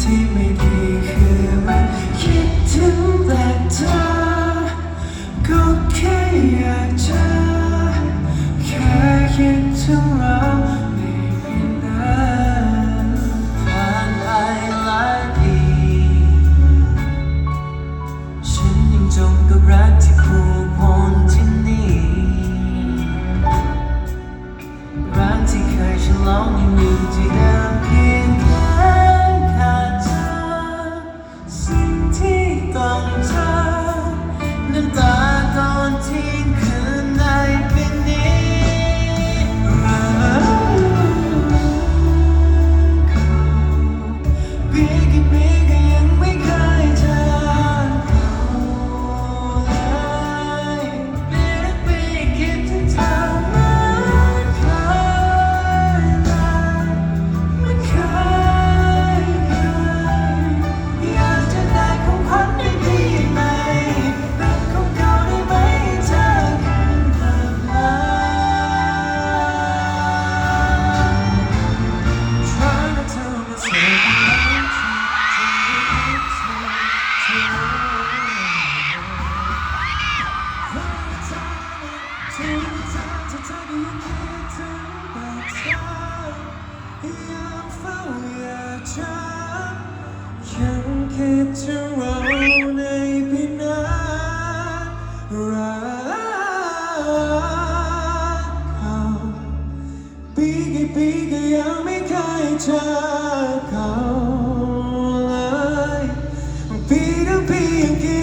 ที่ไม่ดีคือมันคิดถึงแต่เธอ ก็แค่อยากเจอแค่คิดถึงเราในปีนาทีฉันยังจมกับรัก Biggie, biggie, আমি খাই চা খাওয়াই পিড় পিঙ্কি